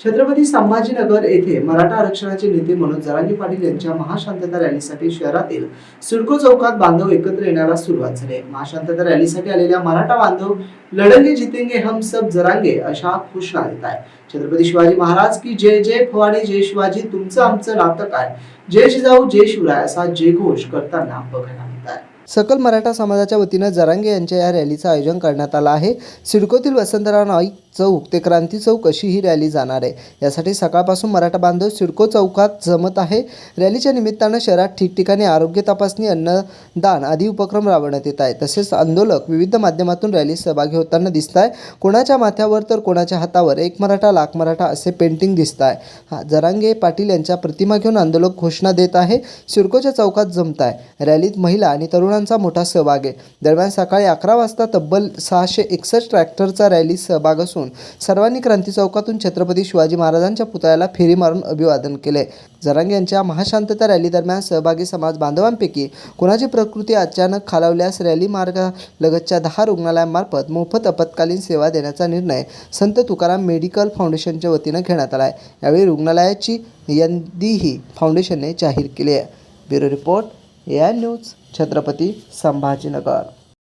छत्रपती संभाजीनगर येथे मराठा आरक्षणाचे नेते मनोज जरांगी पाटील यांच्या महाशांतता रॅलीसाठी शहरातील सिडको चौकात बांधव एकत्र येण्याला सुरुवात झाली. महाशांतता रॅलीसाठी आलेल्या मराठा बांधव लढंगे जितेंगे हम सब जरांगे अशा घोषणा देत आहे छत्रपती शिवाजी महाराज की जय जय भवानी जय शिवाजी तुमचं आमचं नातं काय? जय जिजाऊ जय शिवराय असा जय घोष करताना बघायला मिळत आहे. सकल मराठा समाजाच्या वतीनं जरांगे यांच्या या रॅलीचं आयोजन करण्यात आलं आहे. सिडकोतील वसंतराव नाईक चौक ते क्रांती चौक अशी ही रॅली जाणार आहे. यासाठी सकाळपासून मराठा बांधव सिडको चौकात जमत आहे. रॅलीच्या निमित्तानं शहरात ठिकठिकाणी आरोग्य तपासणी अन्नदान आदी उपक्रम राबवण्यात येत आहे तसेच आंदोलक विविध माध्यमातून रॅलीत सहभागी होताना दिसत आहे. कोणाच्या माथ्यावर तर कोणाच्या हातावर एक मराठा लाख मराठा असे पेंटिंग दिसत आहे. हा जरांगे पाटील यांच्या प्रतिमा घेऊन आंदोलक घोषणा देत आहे. सिडकोच्या चौकात जमत आहे. रॅलीत महिला आणि तरुणांचा मोठा सहभाग आहे. दरम्यान सकाळी अकरा वाजता तब्बल सहाशे एकसष्ट ट्रॅक्टरचा रॅलीत सहभाग असून सर्वांनी क्रांती चौकातून छत्रपती शिवाजी महाराजांच्या पुतळ्याला फेरी मारून अभिवादन केले. जरांगे यांच्या महाशांतता रॅली दरम्यान सहभागी समाज बांधवांपैकी कुणाची प्रकृती अचानक खालावल्यास रॅली मार्गालगतच्या दहा रुग्णालयांमार्फत मोफत आपत्कालीन सेवा देण्याचा निर्णय संत तुकाराम मेडिकल फाउंडेशनच्या वतीनं घेण्यात आला आहे यावेळी रुग्णालयाची यादीही फाउंडेशनने जाहीर केली आहे. Bureau report A I news Chhatrapati Sambhajinagar.